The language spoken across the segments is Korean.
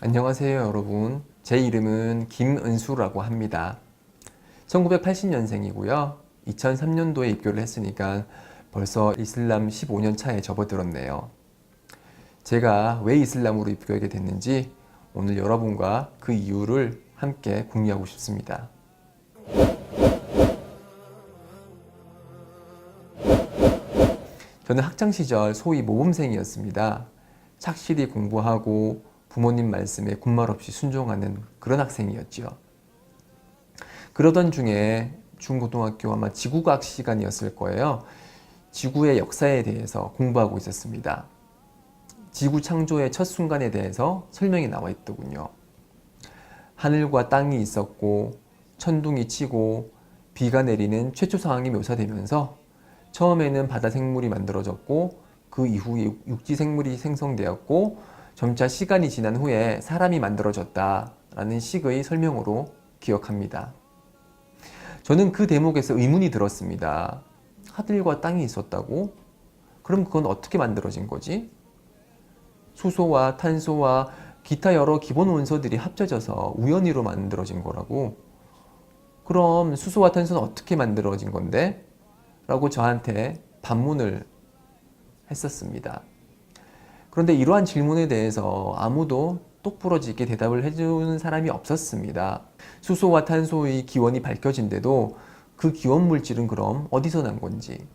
안녕하세요, 여러분. 제 이름은 김은수라고 합니다. 1980년생이고요. 2003년도에 입교를 했으니까 벌써 이슬람 15년 차에 접어들었네요. 제가 왜 이슬람으로 입교하게 됐는지 오늘 여러분과 그 이유를 함께 공유하고 싶습니다. 저는 학창 시절 소위 모범생이었습니다. 착실히 공부하고 부모님 말씀에 군말 없이 순종하는 그런 학생이었죠. 그러던 중에 중고등학교 아마 지구과학 시간이었을 거예요. 지구의 역사에 대해서 공부하고 있었습니다. 지구 창조의 첫 순간에 대해서 설명이 나와 있더군요. 하늘과 땅이 있었고 천둥이 치고 비가 내리는 최초 상황이 묘사되면서 처음에는 바다 생물이 만들어졌고 그 이후에 육지 생물이 생성되었고 점차 시간이 지난 후에 사람이 만들어졌다라는 식의 설명으로 기억합니다. 저는 그 대목에서 의문이 들었습니다. 하늘과 땅이 있었다고? 그럼 그건 어떻게 만들어진 거지? 수소와 탄소와 기타 여러 기본 원소들이 합쳐져서 우연히로 만들어진 거라고. 그럼 수소와 탄소는 어떻게 만들어진 건데? 라고 저한테 반문을 했었습니다. 그런데 이러한 질문에 대해서 아무도 똑부러지게 대답을 해주는 사람이 없었습니다. 수소와 탄소의 기원이 밝혀진데도 그 기원 물질은 그럼 어디서 난 건지,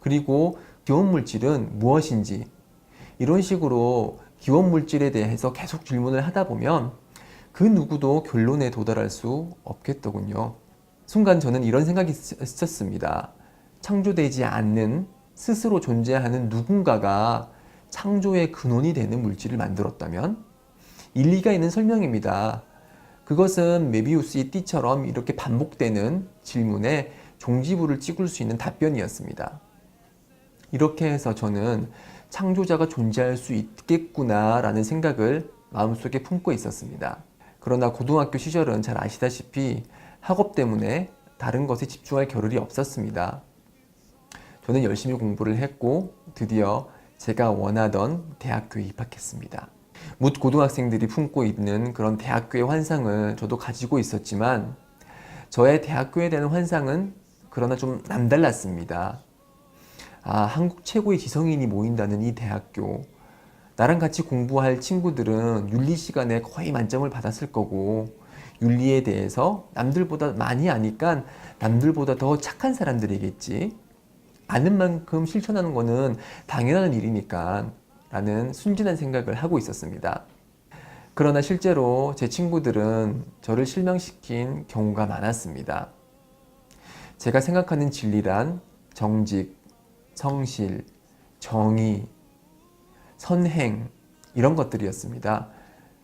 그리고 기원 물질은 무엇인지, 이런 식으로 기원 물질에 대해서 계속 질문을 하다 보면 그 누구도 결론에 도달할 수 없겠더군요. 순간 저는 이런 생각이 있었습니다. 창조되지 않는 스스로 존재하는 누군가가 창조의 근원이 되는 물질을 만들었다면 일리가 있는 설명입니다. 그것은 메비우스의 띠처럼 이렇게 반복되는 질문에 종지부를 찍을 수 있는 답변이었습니다. 이렇게 해서 저는 창조자가 존재할 수 있겠구나라는 생각을 마음속에 품고 있었습니다. 그러나 고등학교 시절은 잘 아시다시피 학업 때문에 다른 것에 집중할 겨를이 없었습니다. 저는 열심히 공부를 했고 드디어 제가 원하던 대학교에 입학했습니다. 묻 고등학생들이 품고 있는 그런 대학교의 환상을 저도 가지고 있었지만 저의 대학교에 대한 환상은 그러나 좀 남달랐습니다. 아, 한국 최고의 지성인이 모인다는 이 대학교. 나랑 같이 공부할 친구들은 윤리 시간에 거의 만점을 받았을 거고, 윤리에 대해서 남들보다 많이 아니까 남들보다 더 착한 사람들이겠지. 아는 만큼 실천하는 거는 당연한 일이니까 라는 순진한 생각을 하고 있었습니다. 그러나 실제로 제 친구들은 저를 실망시킨 경우가 많았습니다. 제가 생각하는 진리란 정직, 성실, 정의, 선행, 이런 것들이었습니다.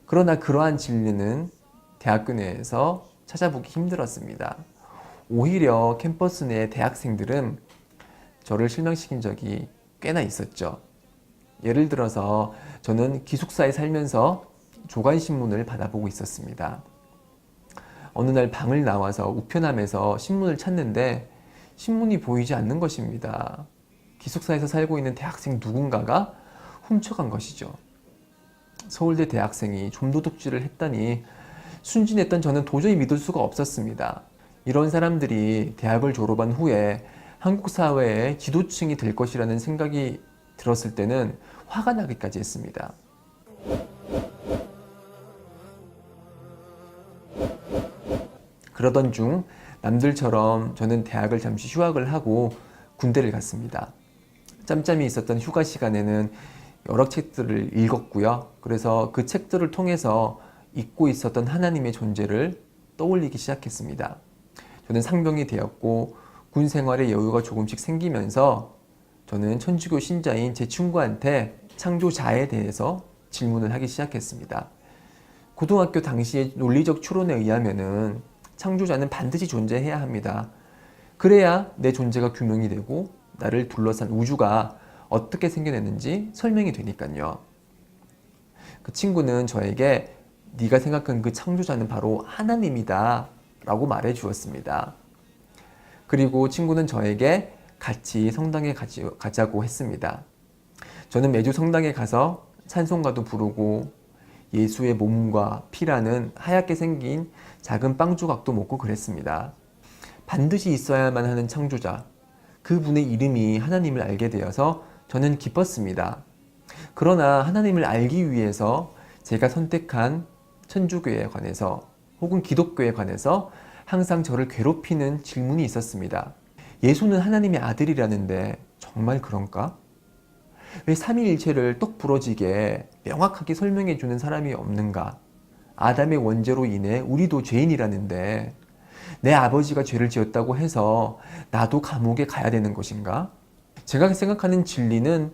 그러나 그러한 진리는 대학교 내에서 찾아보기 힘들었습니다. 오히려 캠퍼스 내 대학생들은 저를 실망시킨 적이 꽤나 있었죠. 예를 들어서 저는 기숙사에 살면서 조간신문을 받아보고 있었습니다. 어느 날 방을 나와서 우편함에서 신문을 찾는데 신문이 보이지 않는 것입니다. 기숙사에서 살고 있는 대학생 누군가가 훔쳐간 것이죠. 서울대 대학생이 좀도둑질을 했다니 순진했던 저는 도저히 믿을 수가 없었습니다. 이런 사람들이 대학을 졸업한 후에 한국 사회의 지도층이 될 것이라는 생각이 들었을 때는 화가 나기까지 했습니다. 그러던 중 남들처럼 저는 대학을 잠시 휴학을 하고 군대를 갔습니다. 짬짬이 있었던 휴가 시간에는 여러 책들을 읽었고요. 그래서 그 책들을 통해서 잊고 있었던 하나님의 존재를 떠올리기 시작했습니다. 저는 상병이 되었고 군 생활의 여유가 조금씩 생기면서 저는 천주교 신자인 제 친구한테 창조자에 대해서 질문을 하기 시작했습니다. 고등학교 당시의 논리적 추론에 의하면은 창조자는 반드시 존재해야 합니다. 그래야 내 존재가 규명이 되고 나를 둘러싼 우주가 어떻게 생겨났는지 설명이 되니까요. 그 친구는 저에게 네가 생각한 그 창조자는 바로 하나님이다 라고 말해 주었습니다. 그리고 친구는 저에게 같이 성당에 가지, 가자고 했습니다. 저는 매주 성당에 가서 찬송가도 부르고 예수의 몸과 피라는 하얗게 생긴 작은 빵 조각도 먹고 그랬습니다. 반드시 있어야만 하는 창조자, 그분의 이름이 하나님을 알게 되어서 저는 기뻤습니다. 그러나 하나님을 알기 위해서 제가 선택한 천주교에 관해서 혹은 기독교에 관해서 항상 저를 괴롭히는 질문이 있었습니다. 예수는 하나님의 아들이라는데 정말 그런가? 왜 삼위일체를 똑 부러지게 명확하게 설명해 주는 사람이 없는가? 아담의 원죄로 인해 우리도 죄인이라는데 내 아버지가 죄를 지었다고 해서 나도 감옥에 가야 되는 것인가? 제가 생각하는 진리는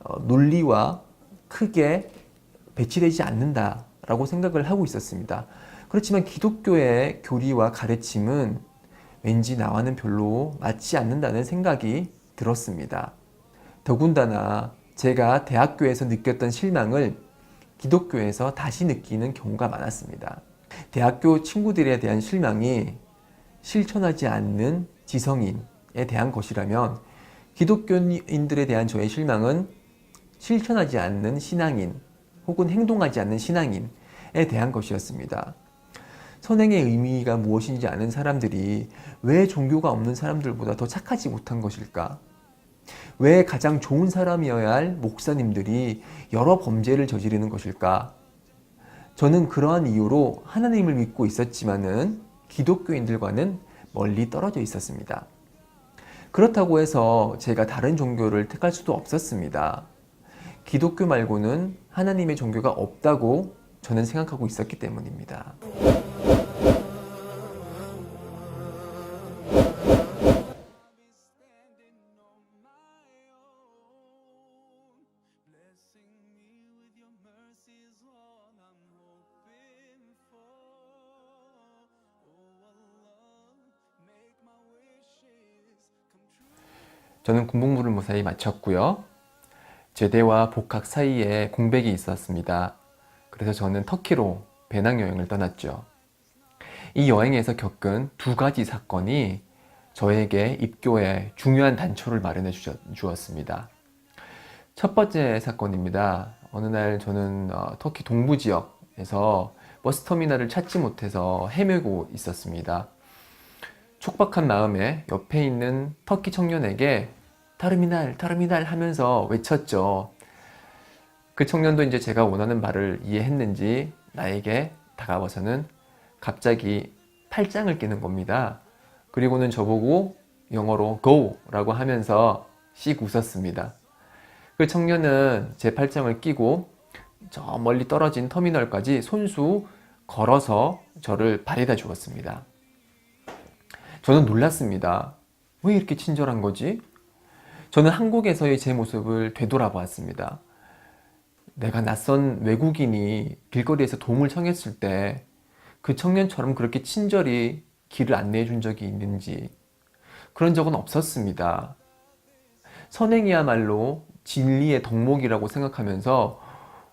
어, 논리와 크게 배치되지 않는다라고 생각을 하고 있었습니다. 그렇지만 기독교의 교리와 가르침은 왠지 나와는 별로 맞지 않는다는 생각이 들었습니다. 더군다나 제가 대학교에서 느꼈던 실망을 기독교에서 다시 느끼는 경우가 많았습니다. 대학교 친구들에 대한 실망이 실천하지 않는 지성인에 대한 것이라면 기독교인들에 대한 저의 실망은 실천하지 않는 신앙인 혹은 행동하지 않는 신앙인에 대한 것이었습니다. 선행의 의미가 무엇인지 아는 사람들이 왜 종교가 없는 사람들보다 더 착하지 못한 것일까? 왜 가장 좋은 사람이어야 할 목사님들이 여러 범죄를 저지르는 것일까? 저는 그러한 이유로 하나님을 믿고 있었지만은 기독교인들과는 멀리 떨어져 있었습니다. 그렇다고 해서 제가 다른 종교를 택할 수도 없었습니다. 기독교 말고는 하나님의 종교가 없다고 저는 생각하고 있었기 때문입니다. 저는 군복무를 무사히 마쳤고요. 제대와 복학 사이에 공백이 있었습니다. 그래서 저는 터키로 배낭 여행을 떠났죠. 이 여행에서 겪은 두 가지 사건이 저에게 입교에 중요한 단초를 마련해 주었습니다. 첫 번째 사건입니다. 어느 날 저는 어, 터키 동부 지역에서 버스 터미널을 찾지 못해서 헤매고 있었습니다. 촉박한 마음에 옆에 있는 터키 청년에게 타르미날, 타르미날 하면서 외쳤죠. 그 청년도 이제 제가 원하는 말을 이해했는지 나에게 다가와서는 갑자기 팔짱을 끼는 겁니다. 그리고는 저보고 영어로 go 라고 하면서 씩 웃었습니다. 그 청년은 제 팔짱을 끼고 저 멀리 떨어진 터미널까지 손수 걸어서 저를 바래다 주었습니다. 저는 놀랐습니다. 왜 이렇게 친절한 거지? 저는 한국에서의 제 모습을 되돌아보았습니다. 내가 낯선 외국인이 길거리에서 도움을 청했을 때 그 청년처럼 그렇게 친절히 길을 안내해 준 적이 있는지 그런 적은 없었습니다. 선행이야말로 진리의 덕목이라고 생각하면서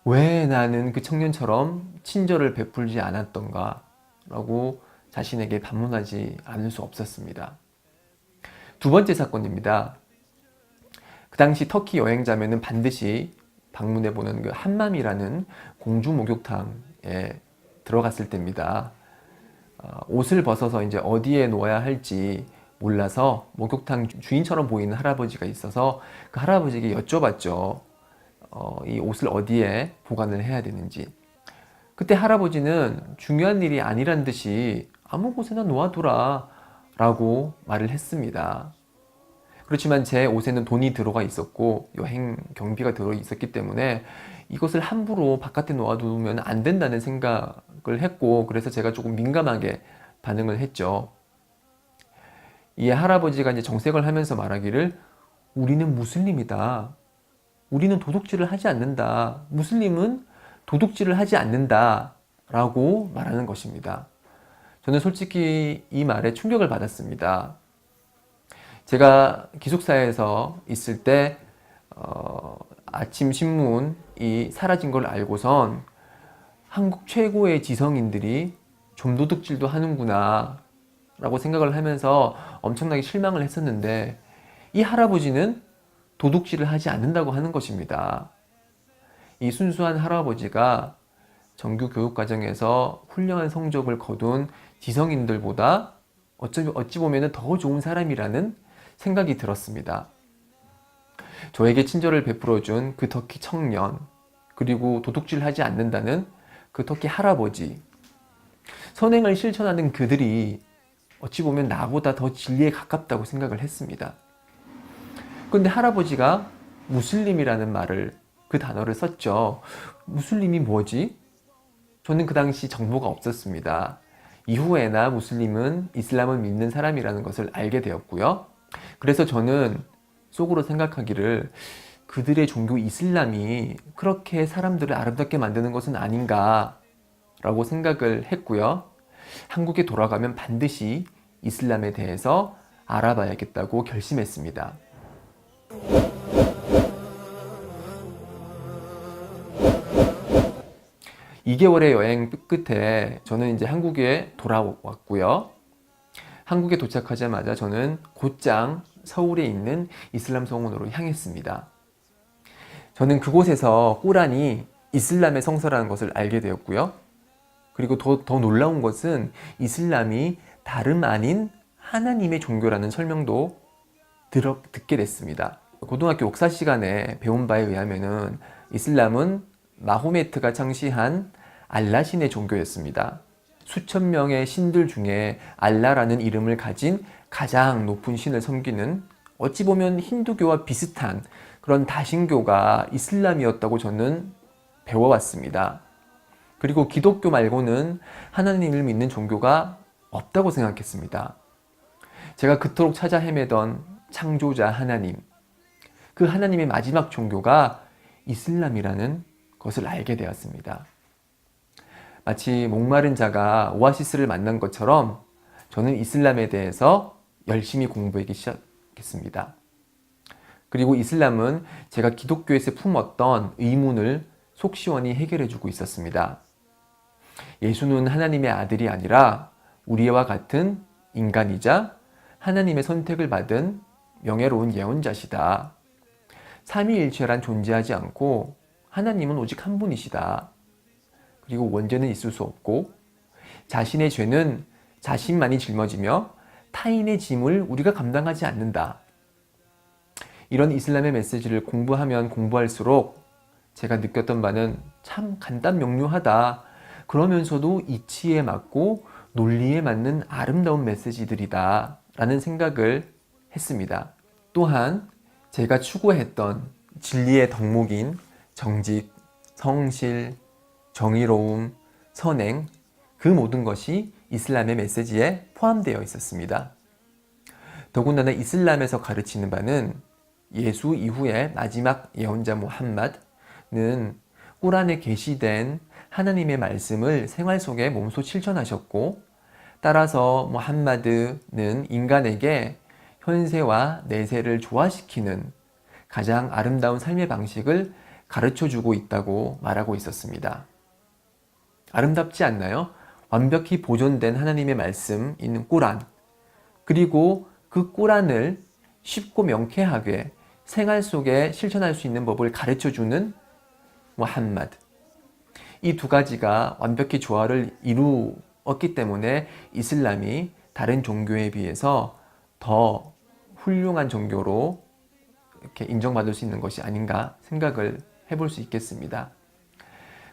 왜 나는 그 청년처럼 친절을 베풀지 않았던가 라고 자신에게 반문하지 않을 수 없었습니다. 두 번째 사건입니다. 그 당시 터키 여행자면은 반드시 방문해 보는 그 한맘이라는 공주 목욕탕에 들어갔을 때입니다. 어, 옷을 벗어서 이제 어디에 놓아야 할지 몰라서 목욕탕 주인처럼 보이는 할아버지가 있어서 그 할아버지에게 여쭤봤죠. 어, 이 옷을 어디에 보관을 해야 되는지. 그때 할아버지는 중요한 일이 아니란 듯이 아무 곳에나 놓아두라 라고 말을 했습니다. 그렇지만 제 옷에는 돈이 들어가 있었고 여행 경비가 들어 있었기 때문에 이것을 함부로 바깥에 놓아두면 안 된다는 생각을 했고 그래서 제가 조금 민감하게 반응을 했죠. 이 할아버지가 이제 정색을 하면서 말하기를 우리는 무슬림이다. 우리는 도둑질을 하지 않는다. 무슬림은 도둑질을 하지 않는다. 라고 말하는 것입니다. 저는 솔직히 이 말에 충격을 받았습니다. 제가 기숙사에서 있을 때 어, 아침 신문이 사라진 걸 알고선 한국 최고의 지성인들이 좀 도둑질도 하는구나 라고 생각을 하면서 엄청나게 실망을 했었는데 이 할아버지는 도둑질을 하지 않는다고 하는 것입니다. 이 순수한 할아버지가 정규 교육 과정에서 훌륭한 성적을 거둔 지성인들보다 어쩌, 어찌 보면 더 좋은 사람이라는 생각이 들었습니다. 저에게 친절을 베풀어 준 그 터키 청년, 그리고 도둑질 하지 않는다는 그 터키 할아버지, 선행을 실천하는 그들이 어찌 보면 나보다 더 진리에 가깝다고 생각을 했습니다. 근데 할아버지가 무슬림이라는 말을, 그 단어를 썼죠. 무슬림이 뭐지? 저는 그 당시 정보가 없었습니다. 이후에나 무슬림은 이슬람을 믿는 사람이라는 것을 알게 되었고요. 그래서 저는 속으로 생각하기를 그들의 종교 이슬람이 그렇게 사람들을 아름답게 만드는 것은 아닌가 라고 생각을 했고요. 한국에 돌아가면 반드시 이슬람에 대해서 알아봐야겠다고 결심했습니다. 2개월의 여행 끝에 저는 이제 한국에 돌아왔고요. 한국에 도착하자마자 저는 곧장 서울에 있는 이슬람 성원으로 향했습니다. 저는 그곳에서 꾸란이 이슬람의 성서라는 것을 알게 되었고요. 그리고 더, 더 놀라운 것은 이슬람이 다름 아닌 하나님의 종교라는 설명도 들어, 듣게 됐습니다. 고등학교 역사 시간에 배운 바에 의하면은 이슬람은 마호메트가 창시한 알라신의 종교였습니다. 수천 명의 신들 중에 알라라는 이름을 가진 가장 높은 신을 섬기는 어찌 보면 힌두교와 비슷한 그런 다신교가 이슬람이었다고 저는 배워왔습니다. 그리고 기독교 말고는 하나님을 믿는 종교가 없다고 생각했습니다. 제가 그토록 찾아 헤매던 창조자 하나님, 그 하나님의 마지막 종교가 이슬람이라는 것을 알게 되었습니다. 마치 목마른 자가 오아시스를 만난 것처럼 저는 이슬람에 대해서 열심히 공부하기 시작했습니다. 그리고 이슬람은 제가 기독교에서 품었던 의문을 속 시원히 해결해 주고 있었습니다. 예수는 하나님의 아들이 아니라 우리와 같은 인간이자 하나님의 선택을 받은 명예로운 예언자시다. 삼위일체란 존재하지 않고 하나님은 오직 한 분이시다. 그리고 원죄는 있을 수 없고 자신의 죄는 자신만이 짊어지며 타인의 짐을 우리가 감당하지 않는다. 이런 이슬람의 메시지를 공부하면 공부할수록 제가 느꼈던 바는 참 간단 명료하다. 그러면서도 이치에 맞고 논리에 맞는 아름다운 메시지들이다. 라는 생각을 했습니다. 또한 제가 추구했던 진리의 덕목인 정직, 성실, 정의로움, 선행, 그 모든 것이 이슬람의 메시지에 포함되어 있었습니다. 더군다나 이슬람에서 가르치는 바는 예수 이후의 마지막 예언자 무함mad는 꾸란에 게시된 하나님의 말씀을 생활 속에 몸소 실천하셨고 따라서 무함마드는 인간에게 현세와 내세를 조화시키는 가장 아름다운 삶의 방식을 가르쳐 주고 있다고 말하고 있었습니다. 아름답지 않나요? 완벽히 보존된 하나님의 말씀 있는 꾸란 그리고 그 꾸란을 쉽고 명쾌하게 생활 속에 실천할 수 있는 법을 가르쳐 주는 무함마드 이 두 가지가 완벽히 조화를 이루었기 때문에 이슬람이 다른 종교에 비해서 더 훌륭한 종교로 이렇게 인정받을 수 있는 것이 아닌가 생각을 해볼 수 있겠습니다.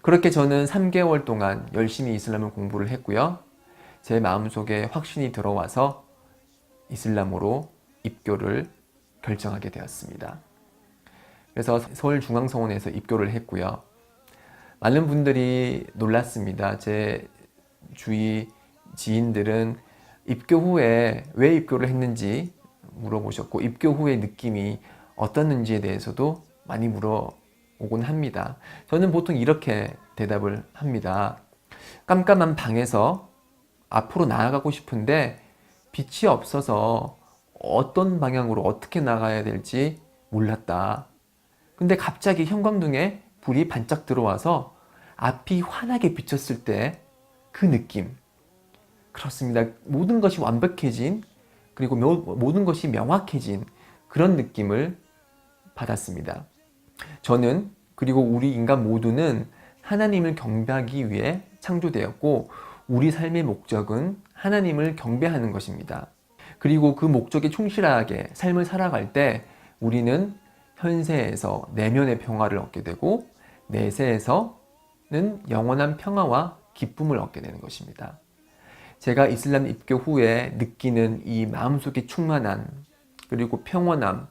그렇게 저는 3개월 동안 열심히 이슬람을 공부를 했고요. 제 마음속에 확신이 들어와서 이슬람으로 입교를 결정하게 되었습니다. 그래서 서울중앙성원에서 입교를 했고요. 많은 분들이 놀랐습니다. 제 주위 지인들은 입교 후에 왜 입교를 했는지 물어보셨고, 입교 후의 느낌이 어떻는지에 대해서도 많이 물어 보곤 합니다. 저는 보통 이렇게 대답을 합니다. 깜깜한 방에서 앞으로 나아가고 싶은데 빛이 없어서 어떤 방향으로 어떻게 나가야 될지 몰랐다. 근데 갑자기 형광등에 불이 반짝 들어와서 앞이 환하게 비쳤을 때 그 느낌. 그렇습니다. 모든 것이 완벽해진 그리고 모- 모든 것이 명확해진 그런 느낌을 받았습니다. 저는 그리고 우리 인간 모두는 하나님을 경배하기 위해 창조되었고 우리 삶의 목적은 하나님을 경배하는 것입니다. 그리고 그 목적에 충실하게 삶을 살아갈 때 우리는 현세에서 내면의 평화를 얻게 되고 내세에서는 영원한 평화와 기쁨을 얻게 되는 것입니다. 제가 이슬람 입교 후에 느끼는 이 마음속의 충만함, 그리고 평온함,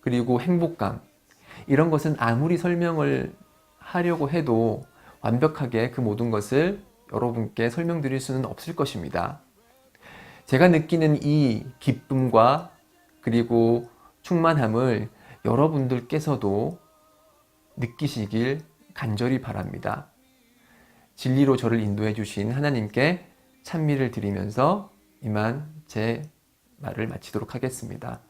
그리고 행복감, 이런 것은 아무리 설명을 하려고 해도 완벽하게 그 모든 것을 여러분께 설명드릴 수는 없을 것입니다. 제가 느끼는 이 기쁨과 그리고 충만함을 여러분들께서도 느끼시길 간절히 바랍니다. 진리로 저를 인도해 주신 하나님께 찬미를 드리면서 이만 제 말을 마치도록 하겠습니다.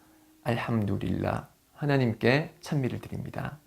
알함두릴라 하나님께 찬미를 드립니다.